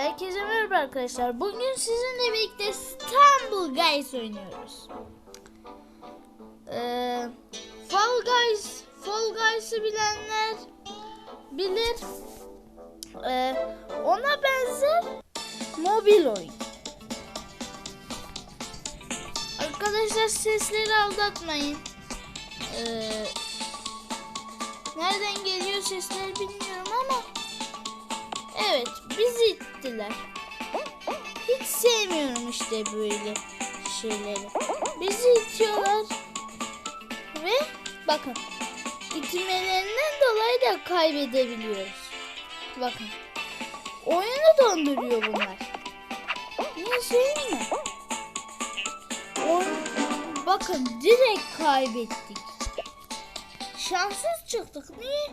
Herkese merhaba arkadaşlar. Bugün sizinle birlikte İstanbul Guys oynuyoruz. Ee, Fall Guys, Fall Guys'ı bilenler bilir. Ee, ona benzer mobil oyun. Arkadaşlar sesleri aldatmayın. Ee, nereden geliyor sesler bilmiyorum ama Evet, bizi ittiler. Hiç sevmiyorum işte böyle şeyleri. Bizi itiyorlar. Ve bakın, itmelerinden dolayı da kaybedebiliyoruz. Bakın, oyunu donduruyor bunlar. Niye söyleyeyim mi? Oyun, bakın direkt kaybettik. Şanssız çıktık. Niye?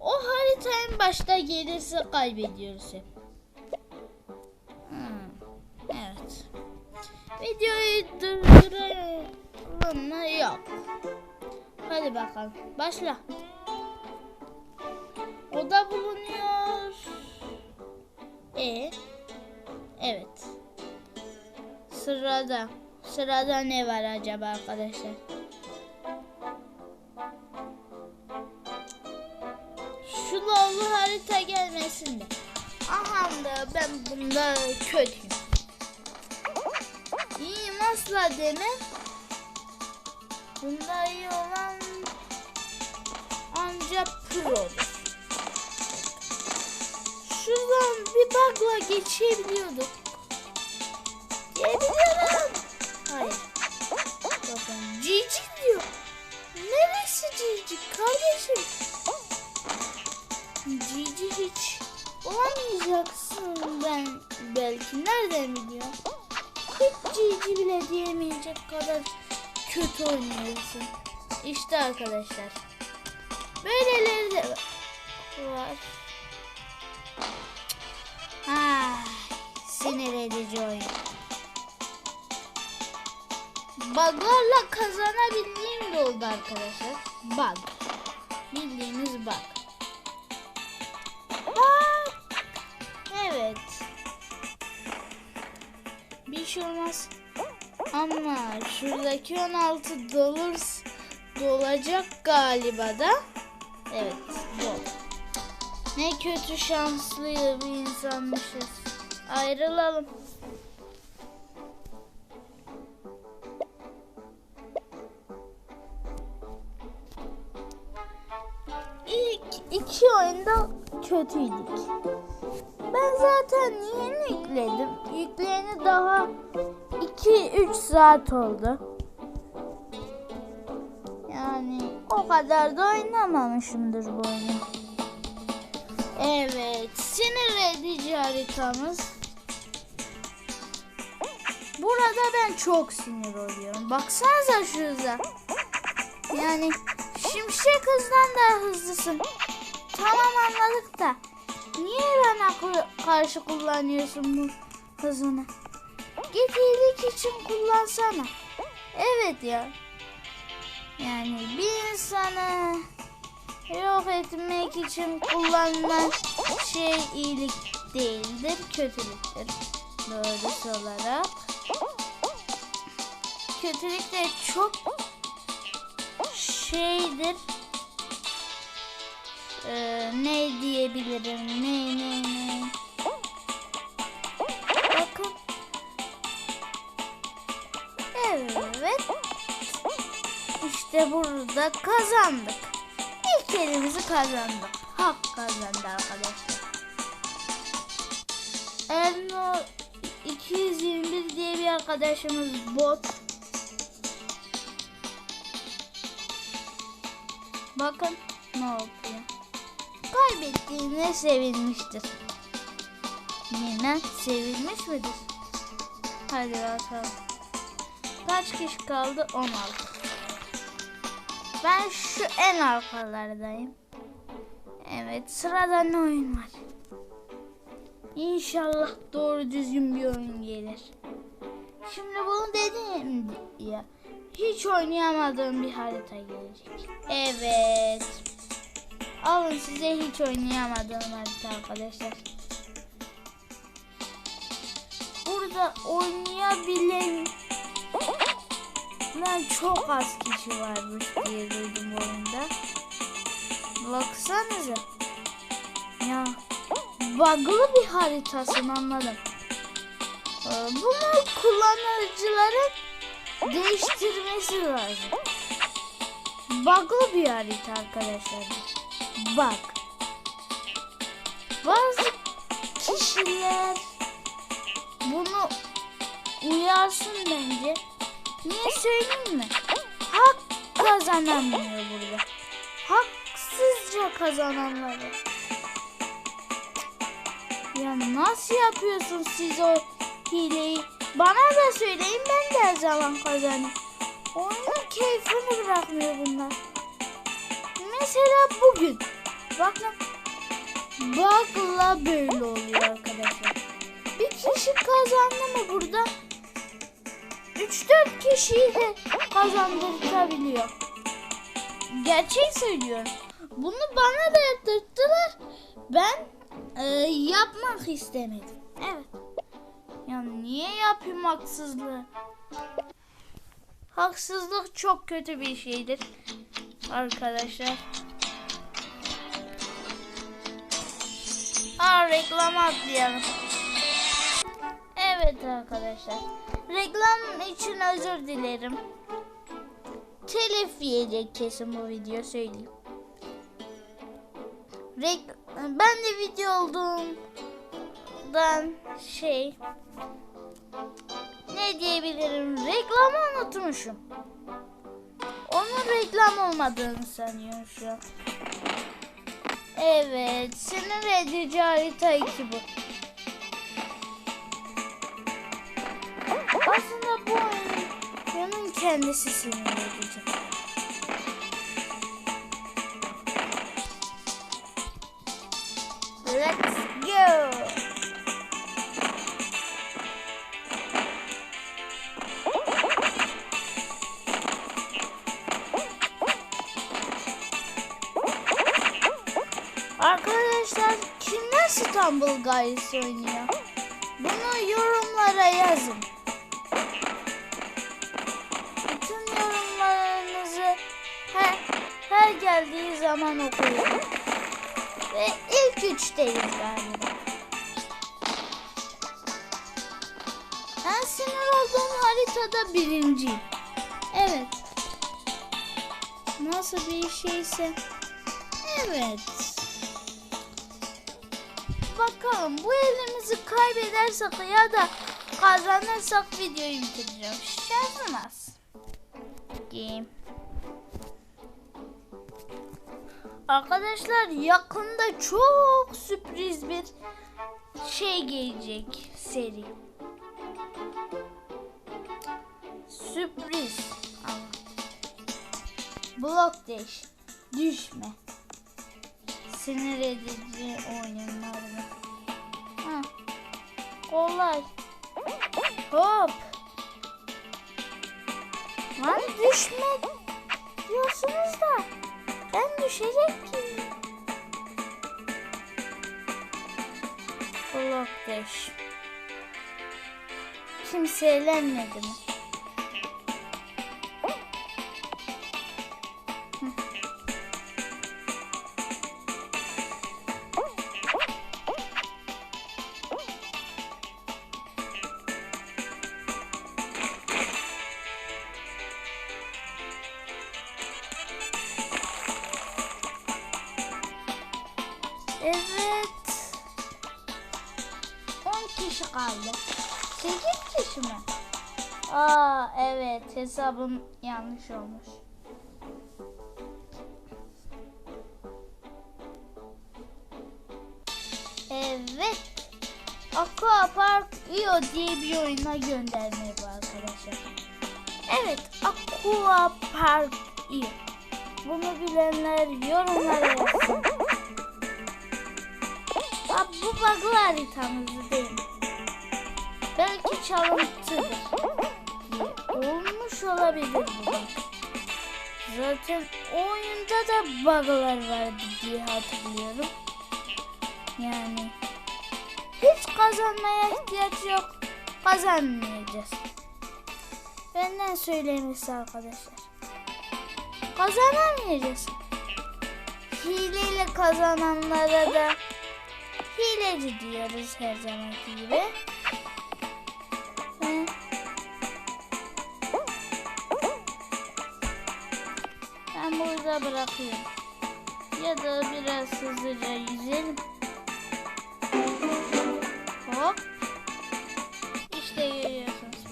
O harita en başta gelirse kaybediyoruz hep. Videoyu durduralım mı? Yok. Hadi bakalım. Başla. Oda bulunuyor. E. Evet. Sırada. Sırada ne var acaba arkadaşlar? Şu lollu harita gelmesin de. Aha da ben bunda kötüyüm. Asla deme. Bunda iyi olan ancak pro. Şuradan bir bug'la geçebiliyorduk. Diyebiliyorum. Hayır. Bakın cici diyor. Neresi cici kardeşim? Cici hiç olamayacaksın ben belki nereden biliyorum. Hiç cici bile diyemeyecek kadar kötü oynuyorsun. İşte arkadaşlar. Böyleleri de var. Ha, sinir edici oyun. Bug'larla kazanabildiğim de oldu arkadaşlar. Bug. Bildiğimiz bug. Şey olmaz. Ama şuradaki 16 dolar dolacak galiba da. Evet, dol. Ne kötü şanslı bir insanmışız. Ayrılalım. İlk iki oyunda kötüydük. Ben zaten yeni yükledim. Yükleyeni daha 2-3 saat oldu. Yani o kadar da oynamamışımdır bu oyunu. Evet, sinir edici haritamız. Burada ben çok sinir oluyorum. Baksanıza şu hıza. Yani şimşek hızdan da hızlısın. Tamam anladık da. Niye bana karşı kullanıyorsun bu hızını? Git iyilik için kullansana. Evet ya. Yani bir insanı yok etmek için kullanılan şey iyilik değildir, kötülüktür. Doğrusu olarak. Kötülük de çok şeydir. Ee, ne diyebilirim? Ne ne ne? Bakın. Evet. İşte burada kazandık. İlk elimizi kazandık. Hak kazandı arkadaşlar. Elno 221 diye bir arkadaşımız bot. Bakın ne yapıyor. Kaybettiğine sevinmiştir. Bilmem sevilmiş midir? Hadi bakalım. Kaç kişi kaldı? 16. Ben şu en arkalardayım. Evet sırada ne oyun var? İnşallah doğru düzgün bir oyun gelir. Şimdi bunu dedim ya. Hiç oynayamadığım bir harita gelecek. Evet. Alın size hiç oynayamadığım harita arkadaşlar. burada oynayabilen lan çok az kişi varmış diye duydum oyunda. Baksanıza. Ya bug'lı bir haritasını anladım. Ee, Bunu kullanıcıların değiştirmesi lazım. Bug'lı bir harita arkadaşlar. Bug. Bazı kişiler bunu uyarsın bence. Niye söyleyeyim mi? Hak kazanamıyor burada. Haksızca kazananları. Ya nasıl yapıyorsun siz o hileyi? Bana da söyleyin ben de her zaman kazanayım. Oyunun keyfini bırakmıyor bunlar. Mesela bugün. Bakın. Bug'la böyle oluyor arkadaşlar. Bir kişi kazandı mı burada? 3-4 kişiyi kazandırtabiliyor. Gerçek söylüyorum. Bunu bana da yaptırttılar. Ben e, yapmak istemedim. Evet. Ya niye yapayım haksızlığı? Haksızlık çok kötü bir şeydir. Arkadaşlar. Aa reklam atlayalım. Evet arkadaşlar. Reklam için özür dilerim. Telif yiyecek kesin bu video söyleyeyim. Rek ben de video olduğumdan şey ne diyebilirim reklamı unutmuşum. Reklam olmadığını sanıyorum şu an. Evet, sinir edici harita 2 bu. Aslında bu oyunun kendisi sinir edici. Let's go. Arkadaşlar kimler İstanbul Guys oynuyor? Bunu yorumlara yazın. Bütün yorumlarınızı her, her geldiği zaman okuyorum. Ve ilk üçteyiz galiba. Ben sinir olduğum haritada birinciyim. Evet. Nasıl bir şeyse. Evet. Bakalım bu elimizi kaybedersek ya da kazanırsak videoyu bitireceğim. Şansım az. Game. Arkadaşlar yakında çok sürpriz bir şey gelecek seri. Sürpriz. Blok değiş. Düşme. Sinir edici oyunlarda. Ha. Kolay. Hop. Lan düşme diyorsunuz da ben düşecek ki. Blok değiş. Kimse eğlenmedi mi? Kaldı. 8 kişi mi? Aa evet hesabım yanlış olmuş. Evet. Aqua Park Io diye bir oyuna gönderme bu arkadaşlar. Evet Aqua Park Io. Bunu bilenler yorumlara yazsın. Aa, bu bug'lı. Belki çalıntıdır. Olmuş olabilir. Zaten oyunda da bug'lar vardı diye hatırlıyorum. Yani hiç kazanmaya ihtiyaç yok. kazanmayacağız. Benden söylemesi arkadaşlar. Kazanamayacağız. Hileyle kazananlara da hileci diyoruz her zamanki gibi. Burada bırakıyorum. Ya da biraz hızlıca yüzelim. Hop. İşte görüyorsunuz.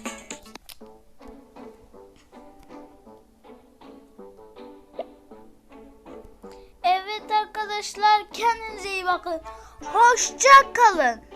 Evet arkadaşlar kendinize iyi bakın. Hoşça kalın.